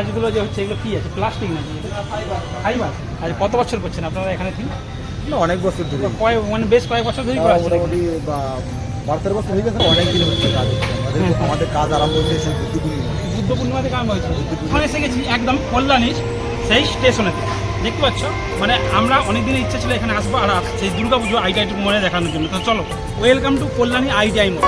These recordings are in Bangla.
কাজগুলো যে হচ্ছে এগুলো কি আছে? প্লাস্টিক নাকি? ফাইবার আর কত বছর করছেন আপনারা এখানে না, অনেক বছর ধরে। কয়েক মানে বেশ কয়েক বছর ধরেই করা মোটামুটি বছর হয়ে গেছে অনেক দিন হচ্ছে কাজ আমাদের হুম। আমাদের কাজ আরম্ভ হয়েছে সেই বুদ্ধিগুলি বুদ্ধ পূর্ণিমাতে কাম হয়েছে। ওখানে এসে গেছি একদম কল্যাণীর সেই স্টেশনেতে দেখতে পাচ্ছ? মানে আমরা অনেক দিনের ইচ্ছা ছিল এখানে আসব আর সেই দুর্গা পুজো আইটিআই মনে দেখানোর জন্য। তো চলো ওয়েলকাম টু কল্যাণী আইটিআই মোড়।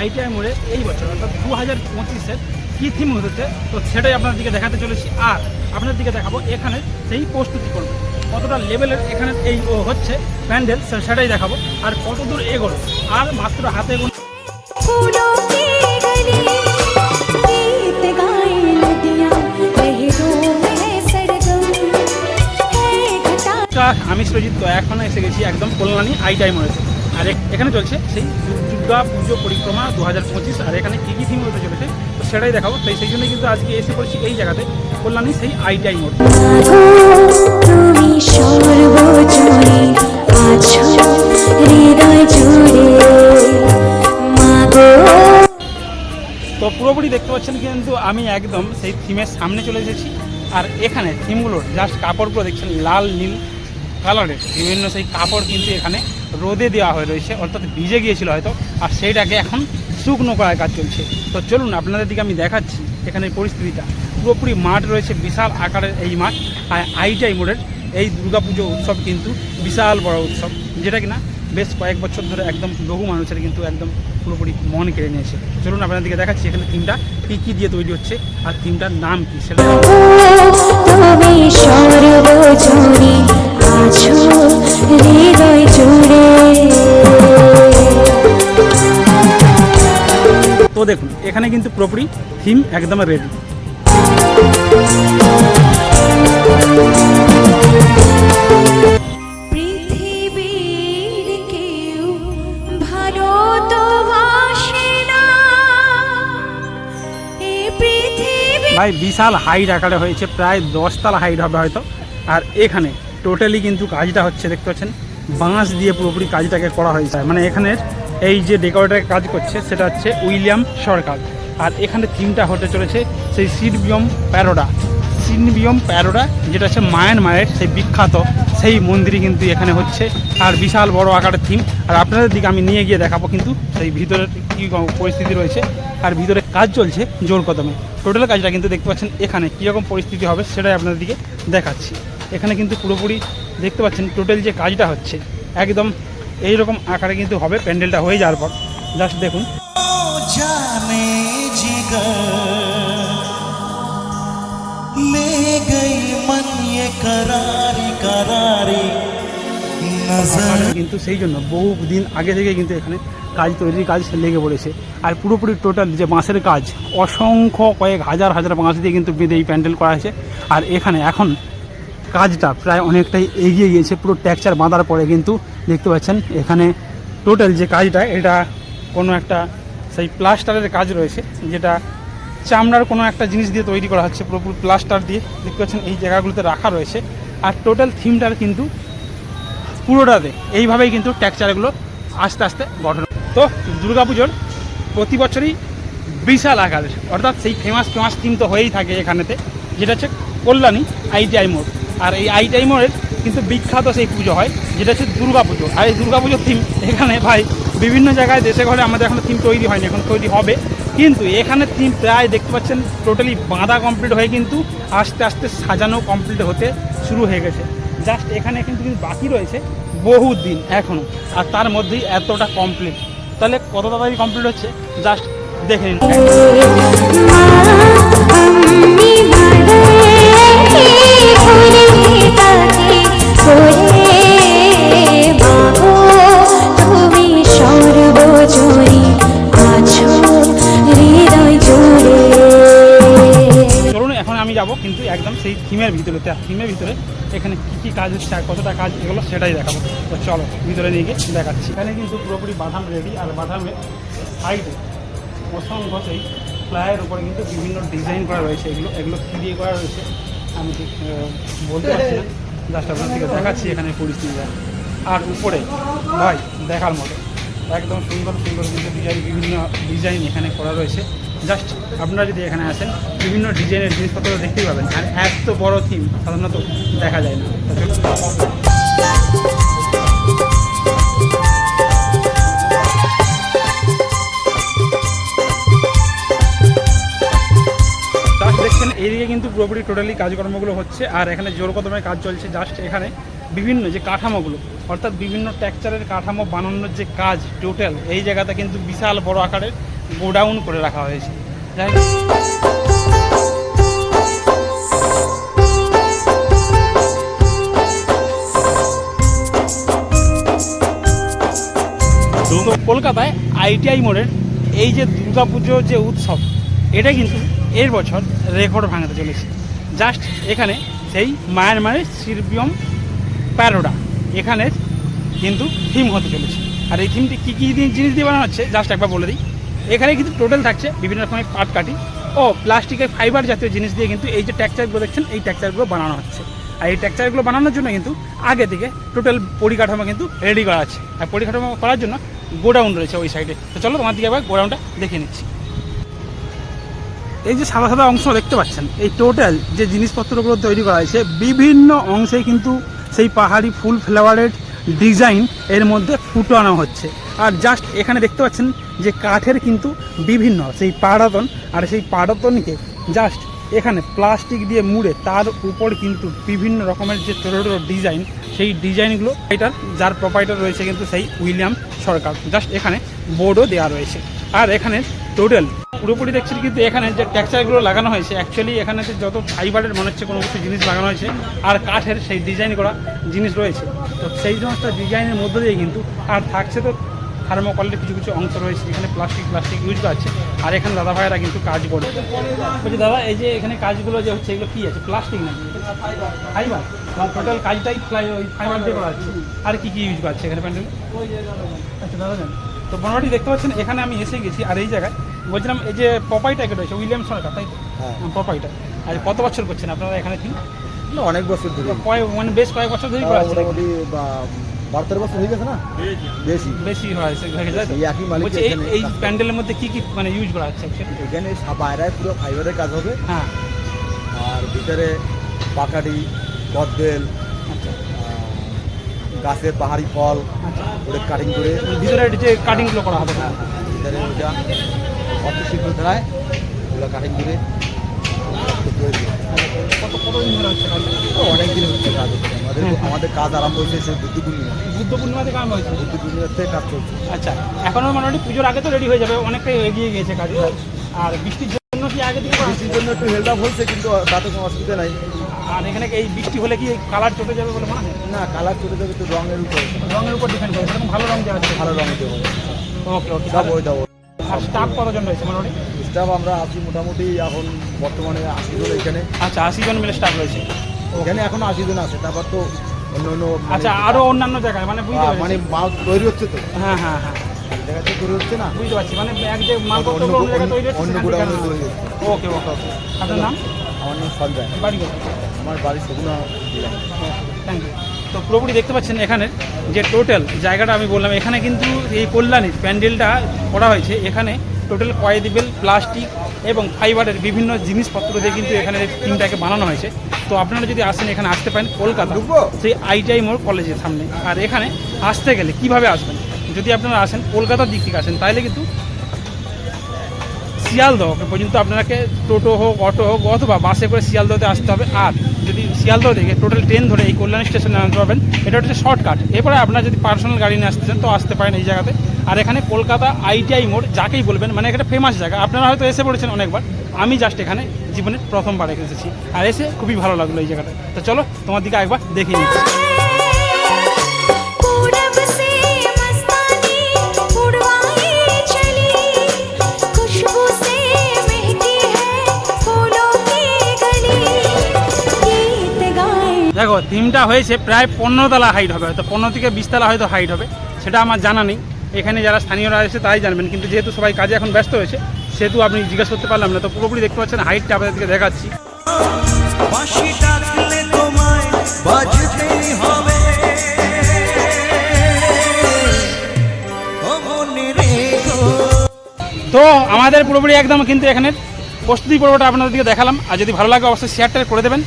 আইটিআই মোড়ে এই বছর অর্থাৎ দু হাজার পঁচিশের কী থিম হতেছে তো সেটাই আপনার দিকে দেখাতে চলেছি। আর আপনার দিকে দেখাবো এখানে সেই প্রস্তুতি করব। কতটা লেভেলের এখানে এই হচ্ছে প্যান্ডেল সেটাই দেখাবো। আর কত দূর এগোলো আর মাত্র হাতে এগোনো আমি সুরজিৎ তো এখন এসে গেছি একদম কল্যাণী আইটাই মনে হচ্ছে আর এখানে চলছে সেই দুর্গা পুজো পরিক্রমা দু হাজার পঁচিশ আর এখানে কী কী থিম হতে চলেছে তো সেটাই দেখাবো। তাই সেই জন্যই কিন্তু আজকে এসে পড়েছি এই জায়গাতে কল্যাণী সেই আইটাই মোড়। তো পুরোপুরি দেখতে পাচ্ছেন কিন্তু আমি একদম সেই থিমের সামনে চলে এসেছি আর এখানে থিমগুলোর জাস্ট কাপড়গুলো দেখছেন লাল নীল কালারের বিভিন্ন সেই কাপড় কিন্তু এখানে রোদে দেওয়া হয়ে রয়েছে, অর্থাৎ ভিজে গিয়েছিল হয়তো, আর সেইটাকে এখন শুকনো করার কাজ চলছে। তো চলুন, আপনাদের দিকে আমি দেখাচ্ছি এখানে পরিস্থিতিটা। পুরোপুরি মাঠ রয়েছে, বিশাল আকারের এই মাঠ, আর আইটাই মোড়ের এই দুর্গাপুজো উৎসব কিন্তু বিশাল বড় উৎসব, যেটা কিনা বেশ কয়েক বছর ধরে একদম বহু মানুষের কিন্তু একদম পুরোপুরি মন কেড়ে নিয়েছে। চলুন, আপনাদের দিকে দেখাচ্ছি এখানে থিমটা, কী কী দিয়ে তৈরি হচ্ছে, আর থিমটার নাম কী, সেটা দেখুন এখানে কিন্তু পুরোপুরি থিম একদম রেডি ভাই বিশাল হাইট আকারে হয়েছে প্রায় দশতলা হাইট হবে হয়তো। আর এখানে টোটালি কিন্তু কাজটা হচ্ছে দেখতে পাচ্ছেন? বাঁশ দিয়ে পুরোপুরি কাজটাকে করা হয়েছে। মানে এখানের এই যে ডেকোরেটার কাজ করছে, সেটা হচ্ছে উইলিয়াম সরকার। আর এখানে থিমটা হতে চলেছে, সেই সিডবিয়ম প্যারোডা। সিনবিয়ম প্যারোডা, যেটা হচ্ছে মায়ানমারের সেই বিখ্যাত, সেই মন্দিরই কিন্তু এখানে হচ্ছে। আর বিশাল বড় আকারের থিম আর আপনাদের দিকে আমি নিয়ে গিয়ে দেখাবো কিন্তু, সেই ভিতরের কী পরিস্থিতি রয়েছে। আর ভিতরে কাজ চলছে জোর কদমে। টোটাল কাজটা কিন্তু দেখতে পাচ্ছেন এখানে, কীরকম পরিস্থিতি হবে সেটাই আপনাদের দিকে দেখাচ্ছি। এখানে কিন্তু পুরোপুরি দেখতে পাচ্ছেন টোটাল যে কাজটা হচ্ছে, একদম এই রকম আকারে কিন্তু হবে প্যান্ডেলটা হয়ে যাওয়ার পর। জাস্ট দেখুন। কিন্তু সেই জন্য বহু দিন আগে থেকে কিন্তু এখানে কাজ তৈরির কাজ লেগে পড়েছে। আর পুরোপুরি টোটাল যে বাঁশের কাজ অসংখ্য কয়েক হাজার হাজার বাঁশ দিয়ে কিন্তু বেঁধে এই প্যান্ডেল করা হয়েছে। আর এখানে এখন কাজটা প্রায় অনেকটাই এগিয়ে গিয়েছে, পুরো ট্যাকচার বাঁধার পরে কিন্তু দেখতে পাচ্ছেন এখানে টোটাল যে কাজটা, এটা কোনো একটা সেই প্লাস্টারের কাজ রয়েছে, যেটা চামড়ার কোনো একটা জিনিস দিয়ে তৈরি করা হচ্ছে, পুরোপুরি প্লাস্টার দিয়ে। দেখতে পাচ্ছেন এই জায়গাগুলোতে রাখা রয়েছে। আর টোটাল থিমটার কিন্তু পুরোটাতে এইভাবেই কিন্তু টেক্সচারগুলো আস্তে আস্তে গঠন তো দুর্গাপুজোর প্রতি বছরই বিশাল আকারের, অর্থাৎ সেই ফেমাস ফেমাস থিম তো হয়েই থাকে এখানেতে, যেটা হচ্ছে কল্যাণী আইটিআই মোড়। আর এই আই মোড়ের কিন্তু বিখ্যাত সেই পুজো হয় যেটা হচ্ছে দুর্গা পুজো আর এই দুর্গা পুজোর থিম এখানে ভাই বিভিন্ন জায়গায় দেশে ঘরে আমাদের এখন থিম তৈরি হয়নি এখন তৈরি হবে কিন্তু এখানে থিম প্রায় দেখতে পাচ্ছেন টোটালি বাঁধা কমপ্লিট হয়ে কিন্তু আস্তে আস্তে সাজানো কমপ্লিট হতে শুরু হয়ে গেছে জাস্ট এখানে কিন্তু কিন্তু বাকি রয়েছে বহু দিন এখনও আর তার মধ্যেই এতটা কমপ্লিট তাহলে কত তাড়াতাড়ি কমপ্লিট হচ্ছে জাস্ট দেখে নিন সেই থিমের ভিতরে থিমের ভিতরে এখানে কী কী কাজ হচ্ছে আর কতটা কাজ এগুলো সেটাই দেখাবো। তো চলো, ভিতরে নিয়ে গিয়ে দেখাচ্ছি। এখানে কিন্তু পুরোপুরি বাদাম রেডি আর বাদামের সাইডে অসংখ্য সেই ফ্লাইয়ের উপরে কিন্তু বিভিন্ন ডিজাইন করা রয়েছে। এগুলো এগুলো কী দিয়ে করা রয়েছে আমি ঠিক বলতে পারছি না। জাস্ট আপনাদেরকে দেখাচ্ছি এখানে পরিস্থিতিটা আর উপরে, ভাই, দেখার মতো। একদম সুন্দর সুন্দর কিন্তু ডিজাইন বিভিন্ন ডিজাইন এখানে করা রয়েছে। জাস্ট আপনারা যদি এখানে আসেন, বিভিন্ন ডিজাইনের জিনিসপত্র দেখতেই পাবেন। আর এত বড় থিম সাধারণত দেখা যায় না। দেখছেন কিন্তু পুরোপুরি টোটালি কাজকর্মগুলো হচ্ছে। আর এখানে জোর কদমে কাজ চলছে জাস্ট এখানে। বিভিন্ন যে কাঠামোগুলো, অর্থাৎ বিভিন্ন টেক্সচারের কাঠামো বানানোর যে কাজ টোটাল এই জায়গাতে কিন্তু বিশাল বড় আকারের। গোডাউন করে রাখা হয়েছে। যাই কলকাতায় আইটিআই মোড়ের এই যে দুর্গাপুজো যে উৎসব, এটা কিন্তু এর বছর রেকর্ড ভাঙতে চলেছে। জাস্ট এখানে সেই মায়ানমারের শিল্পিয়ম প্যারোডা এখানে কিন্তু থিম হতে চলেছে। আর এই থিমটি কী কী জিনিস দিয়ে বানানো হচ্ছে, জাস্ট একবার বলে দিই। এখানে কিন্তু টোটাল থাকছে বিভিন্ন রকমের পাট কাটি ও প্লাস্টিকের ফাইবার জাতীয় জিনিস দিয়ে কিন্তু এই যে টেক্সচারগুলো দেখছেন, এই টেক্সচারগুলো বানানো হচ্ছে। আর এই টেক্সচারগুলো বানানোর জন্য কিন্তু আগে থেকে টোটাল পরিকাঠামো কিন্তু রেডি করা আছে। আর পরিকাঠামো করার জন্য গোডাউন রয়েছে ওই সাইডে তো চলো তোমার দিকে একবার গোডাউনটা দেখে নিচ্ছি। এই যে সাদা সাদা অংশ দেখতে পাচ্ছেন, এই টোটাল যে জিনিসপত্রগুলো তৈরি করা হয়েছে, বিভিন্ন অংশে কিন্তু সেই পাহাড়ি ফুল ফ্লাওয়ারের ডিজাইন এর মধ্যে ফুটানো হচ্ছে। আর জাস্ট এখানে দেখতে পাচ্ছেন যে কাঠের কিন্তু বিভিন্ন, সেই পাড়াতন আর সেই পাড়াতনকে জাস্ট এখানে প্লাস্টিক দিয়ে মুড়ে তার উপর কিন্তু বিভিন্ন রকমের যে ছোটো ছোটো ডিজাইন সেই ডিজাইনগুলো এটার যার প্রোপাইটার রয়েছে কিন্তু সেই উইলিয়াম সরকার। জাস্ট এখানে বোর্ডও দেওয়া রয়েছে। আর এখানে টোটাল পুরোপুরি দেখছি কিন্তু এখানে যে টেক্সচারগুলো লাগানো হয়েছে অ্যাকচুয়ালি এখানে যে যত ফাইবারের মনে হচ্ছে কোনো কিছু জিনিস লাগানো হয়েছে, আর কাঠের সেই ডিজাইন করা জিনিস রয়েছে। তো সেই সমস্ত ডিজাইনের মধ্য দিয়ে কিন্তু আর থাকছে তো থার্মোকলের কিছু কিছু অংশ রয়েছে এখানে প্লাস্টিক প্লাস্টিক ইউজ আছে। আর এখানে দাদা ভাইয়েরা কিন্তু কাজ করে। বলছি দাদা এই যে এখানে কাজগুলো যে হচ্ছে এগুলো কী আছে? প্লাস্টিক নাকি? ফাইবার টোটাল কাজটাই ফ্লাই ওই ফাইবার দিয়ে করা আছে। আর কী কী ইউজ করা আছে এখানে প্যান্ডেল? আচ্ছা দাদা জান। তো মোটামুটি দেখতে পাচ্ছেন এখানে আমি এসে গেছি আর এই জায়গায়। বলছিলাম এই যে পপাইটা একটা রয়েছে উইলিয়াম সরকার তাই তো? হ্যাঁ। পপাইটা আর কত বছর করছেন আপনারা এখানে? কি অনেক বছর ধরে। মানে বেশ কয়েক বছর ধরেই করা মোটামুটি বারো তেরো বছর হয়ে গেছে না? বেশি। বেশি। হয়ে একই মালিক এই। প্যান্ডেলের মধ্যে কি কি মানে ইউজ করা হচ্ছে? এখানে বাইরে পুরো ফাইবারের কাজ হবে। হ্যাঁ। আর ভিতরে পাকাড়ি কদবেল আচ্ছা। গাছের পাহাড়ি ফল আচ্ছা। ওটা কাটিং করে। ভিতরে যে কাটিংগুলো করা হবে। হ্যাঁ, হ্যাঁ, ভিতরে ওটা অত শিল্প ধারায় ওগুলো কাটিং করে। কত কতদিন ধরে হচ্ছে কাজটা? অনেক দিন হচ্ছে কাজ হচ্ছে। আমাদের। আমাদের কাজ আরম্ভ হয়েছে সে বুদ্ধ পূর্ণিমা বুদ্ধ পূর্ণিমা থেকে আরম্ভ হয়েছে? বুদ্ধ পূর্ণিমার থেকে কাজ চলছে। আচ্ছা এখনও মোটামুটি পুজোর আগে তো রেডি হয়ে যাবে অনেকটাই এগিয়ে গিয়েছে কাজ। আর বৃষ্টির জন্য কি আগে থেকে বৃষ্টির জন্য একটু হেল্প আপ কিন্তু তাতে কোনো অসুবিধা নাই। আর এখানে কি এই বৃষ্টি হলে কি কালার চটে যাবে বলে মনে হয়? না কালার চলে যাবে তো রঙের উপরে। রঙের উপর ডিপেন্ড করে ভালো রঙ দেওয়া আছে। ভালো রঙ ওকে ওকে দেবো আর স্টাফ কতজন রয়েছে মোটামুটি? স্টাফ আমরা আছি মোটামুটি এখন বর্তমানে আশি জন এখানে। আচ্ছা আশি জন মিলে স্টাফ রয়েছে। এখানে এখন আশি জন আছে তারপর তো অন্য অন্য মানে- আচ্ছা আরও অন্যান্য জায়গায় মানে বুঝতে আহ, মানে মাল তৈরি হচ্ছে তো। হ্যাঁ হ্যাঁ হ্যাঁ। জায়গাতে তৈরি হচ্ছে না। বুঝতে পারছি মানে এক যে মালপত্র অন্য- অন্য জায়গায় তৈরি হচ্ছে অন্য সেখান থেকে গোডাউনে আনা তৈরি হচ্ছে। হচ্ছে। ওকে ওকে ওকে। আপনার নাম? আমার নাম সঞ্জয়। বাড়ি আমার বাড়ি সগুনা থ্যাংক ইউ তো পুরোপুরি দেখতে পাচ্ছেন এখানে যে টোটাল জায়গাটা আমি বললাম এখানে কিন্তু এই কল্যাণীর প্যান্ডেলটা করা হয়েছে। এখানে টোটাল কয়েদিবেল প্লাস্টিক এবং ফাইবারের বিভিন্ন জিনিসপত্র দিয়ে কিন্তু এখানে থিমটাকে বানানো হয়েছে। তো আপনারা যদি আসেন এখানে আসতে পারেন কলকাতা? সেই আইটিআই মোড় কলেজের সামনে। আর এখানে আসতে গেলে কীভাবে আসবেন? যদি আপনারা আসেন কলকাতার দিক থেকে আসেন তাহলে কিন্তু শিয়ালদহ পর্যন্ত আপনাকে টোটো হোক অটো হোক অথবা বাসে করে শিয়ালদহতে আসতে হবে। আর যদি শিয়ালদহ থেকে টোটাল ট্রেন ধরে এই কল্যাণ স্টেশনে নামতে পারবেন, এটা হচ্ছে শর্টকাট এরপরে আপনার যদি পার্সোনাল গাড়ি নিয়ে আসতে চান, তো আসতে পারেন এই জায়গাতে। আর এখানে কলকাতা আইটিআই মোড়, যাকেই বলবেন মানে একটা ফেমাস জায়গা। আপনারা হয়তো এসে পড়েছেন অনেকবার। আমি জাস্ট এখানে জীবনের প্রথমবার এসেছি। আর এসে খুবই ভালো লাগল এই জায়গাটা। তো চলো, তোমার দিকে একবার দেখে নিচ্ছি থিমটা হয়েছে প্রায় পনেরো তলা হাইট হবে হয়তো পনেরো থেকে বিশ তলা হয়তো হাইট হবে সেটা আমার জানা নেই। এখানে যারা স্থানীয়রা এসে তাই জানবেন কিন্তু যেহেতু সবাই কাজে এখন ব্যস্ত হয়েছে সেহেতু আপনি জিজ্ঞেস করতে পারলাম না। তো পুরোপুরি দেখতে পাচ্ছেন হাইটটা আপনাদেরকে দেখাচ্ছি। তো আমাদের পুরোপুরি একদম কিন্তু এখানে প্রস্তুতি পর্বটা আপনাদেরকে দেখালাম। আর যদি ভালো লাগে অবশ্যই শেয়ারটা করে দেবেন।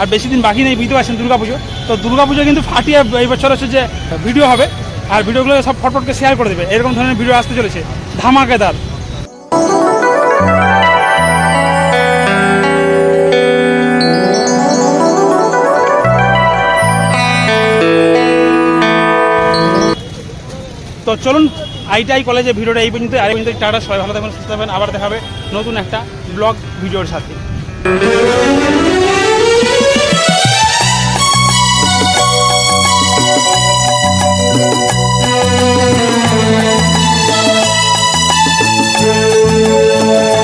আর বেশি দিন বাকি নেই বুঝতে পারছেন দুর্গাপুজো। তো দুর্গাপুজো কিন্তু ফাটিয়ে এই বছর হচ্ছে যে ভিডিও হবে, আর ভিডিওগুলো সব ফটফটকে শেয়ার করে দেবে। এরকম ধরনের ভিডিও আসতে চলেছে। ধামাকেদার। তো চলুন, আইটিআই কলেজে ভিডিওটা এই পর্যন্ত আর এই পর্যন্ত টাটা, সবাই ভালো থাকবেন, সুস্থ থাকবেন। আবার দেখাবে নতুন একটা ব্লগ ভিডিওর সাথে।